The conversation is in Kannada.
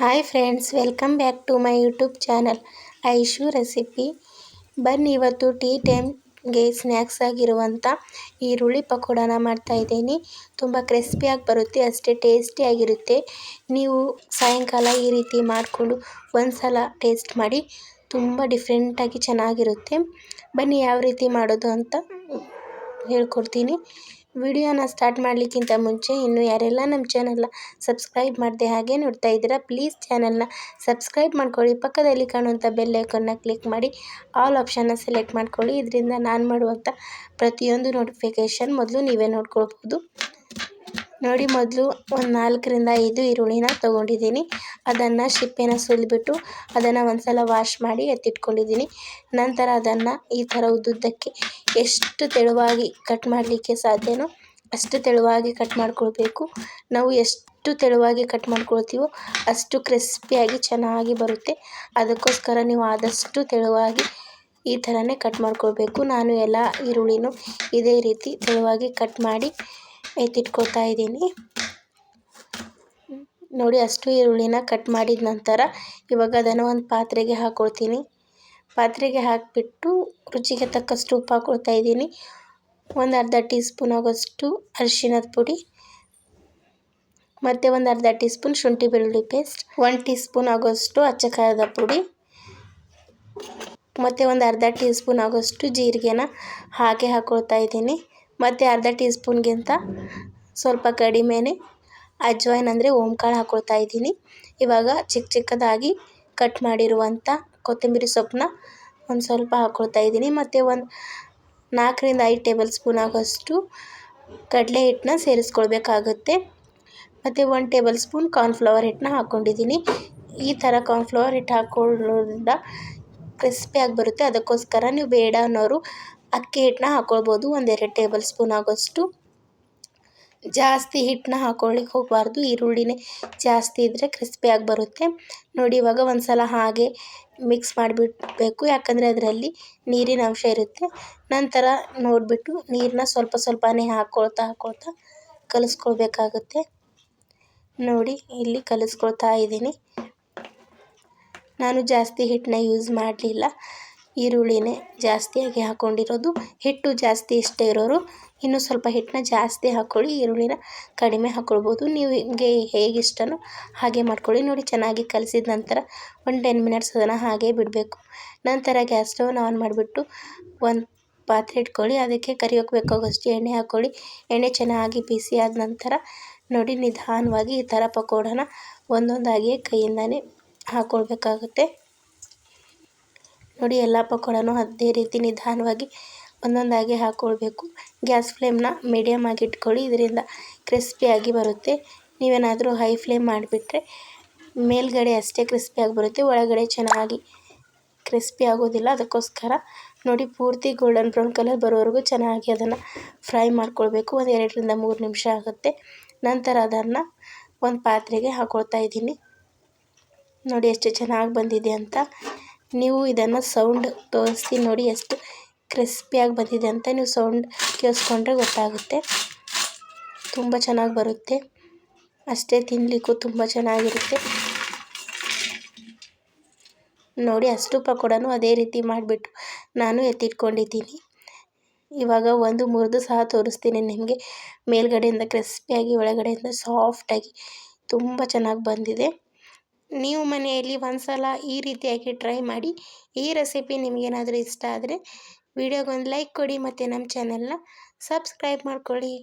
Hi friends welcome back to my YouTube channel Aishu recipe ಬನ್ನಿ ಇವತ್ತು ಟೀ ಟೈಮ್ಗೆ ಸ್ನ್ಯಾಕ್ಸ್ ಆಗಿರುವಂಥ ಈರುಳ್ಳಿ ಪಕೋಡನ ಮಾಡ್ತಾಯಿದ್ದೀನಿ ತುಂಬ ಕ್ರಿಸ್ಪಿಯಾಗಿ ಬರುತ್ತೆ, ಅಷ್ಟೇ ಟೇಸ್ಟಿಯಾಗಿರುತ್ತೆ ನೀವು ಸಾಯಂಕಾಲ ಈ ರೀತಿ ಮಾಡಿಕೊಂಡು ಒಂದು ಸಲ ಟೇಸ್ಟ್ ಮಾಡಿ, ತುಂಬ ಡಿಫ್ರೆಂಟಾಗಿ ಚೆನ್ನಾಗಿರುತ್ತೆ. ಬನ್ನಿ ಯಾವ ರೀತಿ ಮಾಡೋದು ಅಂತ ಹೇಳ್ಕೊಡ್ತೀನಿ. ವಿಡಿಯೋನ ಸ್ಟಾರ್ಟ್ ಮಾಡಲಿಕ್ಕಿಂತ ಮುಂಚೆ ಇನ್ನು ಯಾರೆಲ್ಲ ನಮ್ಮ ಚಾನಲ್ನ ಸಬ್ಸ್ಕ್ರೈಬ್ ಮಾಡಿದೆ ಹಾಗೆ ನೋಡ್ತಾ ಇದ್ದೀರಾ, ಪ್ಲೀಸ್ ಚಾನಲ್ನ ಸಬ್ಸ್ಕ್ರೈಬ್ ಮಾಡ್ಕೊಳ್ಳಿ. ಪಕ್ಕದಲ್ಲಿ ಕಾಣುವಂಥ ಬೆಲ್ ಐಕನ್ನ ಕ್ಲಿಕ್ ಮಾಡಿ, ಆಲ್ ಆಪ್ಷನ್ನ ಸೆಲೆಕ್ಟ್ ಮಾಡ್ಕೊಳ್ಳಿ. ಇದರಿಂದ ನಾನು ಮಾಡುವಂಥ ಪ್ರತಿಯೊಂದು ನೋಟಿಫಿಕೇಷನ್ ಮೊದಲು ನೀವೇ ನೋಡ್ಕೊಳ್ಬೋದು. ನೋಡಿ, ಮೊದಲು ಒಂದು ನಾಲ್ಕರಿಂದ ಐದು ಈರುಳ್ಳಿನ ತೊಗೊಂಡಿದ್ದೀನಿ. ಅದನ್ನು ಸಿಪ್ಪೆನ ಸುಲಿದ್ಬಿಟ್ಟು ಅದನ್ನು ಒಂದ್ಸಲ ವಾಶ್ ಮಾಡಿ ಎತ್ತಿಟ್ಕೊಂಡಿದ್ದೀನಿ. ನಂತರ ಅದನ್ನು ಈ ಥರ ಉದ್ದುದ್ದಕ್ಕೆ ಎಷ್ಟು ತೆಳುವಾಗಿ ಕಟ್ ಮಾಡಲಿಕ್ಕೆ ಸಾಧ್ಯನೋ ಅಷ್ಟು ತೆಳುವಾಗಿ ಕಟ್ ಮಾಡ್ಕೊಳ್ಬೇಕು. ನಾವು ಎಷ್ಟು ತೆಳುವಾಗಿ ಕಟ್ ಮಾಡ್ಕೊಳ್ತೀವೋ ಅಷ್ಟು ಕ್ರಿಸ್ಪಿಯಾಗಿ ಚೆನ್ನಾಗಿ ಬರುತ್ತೆ. ಅದಕ್ಕೋಸ್ಕರ ನೀವು ಆದಷ್ಟು ತೆಳುವಾಗಿ ಈ ಥರನೇ ಕಟ್ ಮಾಡ್ಕೊಳ್ಬೇಕು. ನಾನು ಎಲ್ಲ ಈರುಳ್ಳಿನೂ ಇದೇ ರೀತಿ ತೆಳುವಾಗಿ ಕಟ್ ಮಾಡಿ ಎತ್ತಿಟ್ಕೊಳ್ತಾ ಇದ್ದೀನಿ. ನೋಡಿ ಅಷ್ಟು ಈರುಳ್ಳಿನ ಕಟ್ ಮಾಡಿದ ನಂತರ ಇವಾಗ ಅದನ್ನು ಒಂದು ಪಾತ್ರೆಗೆ ಹಾಕ್ಕೊಳ್ತೀನಿ ಪಾತ್ರೆಗೆ ಹಾಕಿಬಿಟ್ಟು ರುಚಿಗೆ ತಕ್ಕಷ್ಟು ಉಪ್ಪು ಹಾಕ್ಕೊಳ್ತಾ ಇದ್ದೀನಿ. ಒಂದು ಅರ್ಧ ಟೀ ಸ್ಪೂನ್ ಆಗೋಷ್ಟು ಅರಿಶಿನದ ಪುಡಿ, ಮತ್ತು ಒಂದು ಅರ್ಧ ಟೀ ಸ್ಪೂನ್ ಶುಂಠಿ ಬೆಳ್ಳುಳ್ಳಿ ಪೇಸ್ಟ್ ಒನ್ ಟೀ ಸ್ಪೂನ್ ಆಗೋಷ್ಟು ಅಚ್ಚಕಾಯದ ಪುಡಿ, ಮತ್ತು ಒಂದು ಅರ್ಧ ಟೀ ಸ್ಪೂನ್ ಆಗೋಷ್ಟು ಜೀರಿಗೆನ ಹಾಕಿ ಹಾಕ್ಕೊಳ್ತಾ ಇದ್ದೀನಿ. ಮತ್ತು ಅರ್ಧ ಟೀ ಸ್ಪೂನ್ಗಿಂತ ಸ್ವಲ್ಪ ಕಡಿಮೆನೇ ಅಜ್ವಾಯಿನ್ ಅಂದರೆ ಓಂಕಾಳು ಹಾಕ್ಕೊಳ್ತಾ ಇದ್ದೀನಿ. ಇವಾಗ ಚಿಕ್ಕ ಚಿಕ್ಕದಾಗಿ ಕಟ್ ಮಾಡಿರುವಂಥ ಕೊತ್ತಂಬರಿ ಸೊಪ್ಪನ್ನ ಒಂದು ಸ್ವಲ್ಪ ಹಾಕ್ಕೊಳ್ತಾ ಇದ್ದೀನಿ. ಮತ್ತು ಒಂದು ನಾಲ್ಕರಿಂದ ಐದು ಟೇಬಲ್ ಸ್ಪೂನ್ ಆಗೋಷ್ಟು ಕಡಲೆ ಹಿಟ್ಟನ್ನ ಸೇರಿಸ್ಕೊಳ್ಬೇಕಾಗುತ್ತೆ. ಮತ್ತು ಒಂದು ಟೇಬಲ್ ಸ್ಪೂನ್ ಕಾರ್ನ್ಫ್ಲವರ್ ಹಿಟ್ಟನ್ನ ಹಾಕ್ಕೊಂಡಿದ್ದೀನಿ ಈ ಥರ ಕಾರ್ನ್ಫ್ಲವರ್ ಹಿಟ್ಟು ಹಾಕ್ಕೊಳ್ಳೋದ್ರಿಂದ ಕ್ರಿಸ್ಪಿಯಾಗಿ ಬರುತ್ತೆ. ಅದಕ್ಕೋಸ್ಕರ ನೀವು ಬೇಡ ಅನ್ನೋರು ಅಕ್ಕಿ ಹಿಟ್ಟನ್ನ ಹಾಕ್ಕೊಳ್ಬೋದು ಒಂದೆರಡು ಟೇಬಲ್ ಸ್ಪೂನ್ ಆಗೋಷ್ಟು ಜಾಸ್ತಿ ಹಿಟ್ಟನ್ನ ಹಾಕೊಳ್ಳಿಕ್ಕೆ ಹೋಗಬಾರ್ದು, ಈರುಳ್ಳಿನೇ ಜಾಸ್ತಿ ಇದ್ದರೆ ಕ್ರಿಸ್ಪಿಯಾಗಿ ಬರುತ್ತೆ. ನೋಡಿ, ಇವಾಗ ಒಂದು ಸಲ ಹಾಗೆ ಮಿಕ್ಸ್ ಮಾಡಿಬಿಡಬೇಕು. ಯಾಕಂದರೆ ಅದರಲ್ಲಿ ನೀರಿನ ಅಂಶ ಇರುತ್ತೆ. ನಂತರ ನೋಡಿಬಿಟ್ಟು ನೀರನ್ನ ಸ್ವಲ್ಪ ಸ್ವಲ್ಪನೇ ಹಾಕ್ಕೊಳ್ತಾ ಹಾಕ್ಕೊಳ್ತಾ ಕಲಿಸ್ಕೊಳ್ಬೇಕಾಗುತ್ತೆ. ನೋಡಿ, ಇಲ್ಲಿ ಕಲಿಸ್ಕೊಳ್ತಾ ಇದ್ದೀನಿ. ನಾನು ಜಾಸ್ತಿ ಹಿಟ್ಟನ್ನ ಯೂಸ್ ಮಾಡಲಿಲ್ಲ. ಈರುಳ್ಳಿನೇ ಜಾಸ್ತಿಯಾಗಿ ಹಾಕ್ಕೊಂಡಿರೋದು ಹಿಟ್ಟು ಜಾಸ್ತಿ ಇಷ್ಟ ಇರೋರು. ಇನ್ನೂ ಸ್ವಲ್ಪ ಹಿಟ್ಟನ್ನ ಜಾಸ್ತಿ ಹಾಕ್ಕೊಳ್ಳಿ ಈರುಳ್ಳಿನ ಕಡಿಮೆ ಹಾಕ್ಕೊಳ್ಬೋದು ನೀವು ನಿಮಗೆ ಹೇಗೆ ಇಷ್ಟನೋ ಹಾಗೆ ಮಾಡ್ಕೊಳ್ಳಿ. ನೋಡಿ, ಚೆನ್ನಾಗಿ ಕಲಸಿದ ನಂತರ ಒಂದು ಟೆನ್ ಮಿನಿಟ್ಸ್ ಅದನ್ನು ಹಾಗೆ ಬಿಡಬೇಕು. ನಂತರ ಗ್ಯಾಸ್ ಸ್ಟವ್ನ ಆನ್ ಮಾಡಿಬಿಟ್ಟು ಒಂದು ಪಾತ್ರೆ ಇಟ್ಕೊಳ್ಳಿ. ಅದಕ್ಕೆ ಕರಿಯೋಕೆ ಬೇಕಾಗೋಷ್ಟು ಎಣ್ಣೆ ಹಾಕ್ಕೊಳ್ಳಿ ಎಣ್ಣೆ ಚೆನ್ನಾಗಿ ಬಿಸಿ ಆದ ನಂತರ ನೋಡಿ, ನಿಧಾನವಾಗಿ ಈ ಥರ ಪಕೋಡನ ಒಂದೊಂದಾಗಿ ಕೈಯಿಂದನೇ ಹಾಕ್ಕೊಳ್ಬೇಕಾಗುತ್ತೆ ನೋಡಿ ಎಲ್ಲ ಪಕೋಡನೂ ಅದೇ ರೀತಿ ನಿಧಾನವಾಗಿ ಒಂದೊಂದಾಗಿ ಹಾಕ್ಕೊಳ್ಬೇಕು ಗ್ಯಾಸ್ ಫ್ಲೇಮ್ನ ಮೀಡಿಯಮ್ ಆಗಿ ಇಟ್ಕೊಳ್ಳಿ. ಇದರಿಂದ ಕ್ರಿಸ್ಪಿಯಾಗಿ ಬರುತ್ತೆ. ನೀವೇನಾದರೂ ಹೈ ಫ್ಲೇಮ್ ಮಾಡಿಬಿಟ್ರೆ ಮೇಲ್ಗಡೆ ಅಷ್ಟೇ ಕ್ರಿಸ್ಪಿಯಾಗಿ ಬರುತ್ತೆ. ಒಳಗಡೆ ಚೆನ್ನಾಗಿ ಕ್ರಿಸ್ಪಿ ಆಗೋದಿಲ್ಲ. ಅದಕ್ಕೋಸ್ಕರ ನೋಡಿ, ಪೂರ್ತಿ ಗೋಲ್ಡನ್ ಬ್ರೌನ್ ಕಲರ್ ಬರೋವರೆಗೂ ಚೆನ್ನಾಗಿ ಅದನ್ನು ಫ್ರೈ ಮಾಡ್ಕೊಳ್ಬೇಕು. ಒಂದು ಎರಡರಿಂದ ಮೂರು ನಿಮಿಷ ಆಗುತ್ತೆ. ನಂತರ ಅದನ್ನು ಒಂದು ಪಾತ್ರೆಗೆ ಹಾಕ್ಕೊಳ್ತಾ ಇದ್ದೀನಿ. ನೋಡಿ, ಎಷ್ಟು ಚೆನ್ನಾಗಿ ಬಂದಿದೆ ಅಂತ. ನೀವು ಇದನ್ನು ಸೌಂಡ್ ತೋರಿಸಿ ನೋಡಿ, ಎಷ್ಟು ಕ್ರಿಸ್ಪಿಯಾಗಿ ಬಂದಿದೆ ಅಂತ ನೀವು ಸೌಂಡ್ ಕೇಳಿಸ್ಕೊಂಡ್ರೆ ಗೊತ್ತಾಗುತ್ತೆ. ತುಂಬ ಚೆನ್ನಾಗಿ ಬರುತ್ತೆ. ಅಷ್ಟೇ ತಿನ್ನಲಿಕ್ಕೂ ತುಂಬ ಚೆನ್ನಾಗಿರುತ್ತೆ. ನೋಡಿ ಅಷ್ಟು ಪಕೋಡನೂ ಅದೇ ರೀತಿ ಮಾಡಿಬಿಟ್ಟು ನಾನು ಎತ್ತಿಟ್ಕೊಂಡಿದ್ದೀನಿ. ಇವಾಗ ಒಂದು ಮುರಿದು ಸಹ ತೋರಿಸ್ತೀನಿ ನಿಮಗೆ. ಮೇಲ್ಗಡೆಯಿಂದ ಕ್ರಿಸ್ಪಿಯಾಗಿ ಒಳಗಡೆಯಿಂದ ಸಾಫ್ಟಾಗಿ ತುಂಬ ಚೆನ್ನಾಗಿ ಬಂದಿದೆ. ನೀವು ಮನೆಯಲ್ಲಿ ಒಂದು ಸಲ ಈ ರೀತಿಯಾಗಿ ಟ್ರೈ ಮಾಡಿ, ಈ ರೆಸಿಪಿ ನಿಮಗೇನಾದರೂ ಇಷ್ಟ ಆದರೆ ವಿಡಿಯೋಗೊಂದು ಲೈಕ್ ಕೊಡಿ ಮತ್ತು ನಮ್ಮ ಚಾನಲ್ನ ಸಬ್ಸ್ಕ್ರೈಬ್ ಮಾಡ್ಕೊಳ್ಳಿ.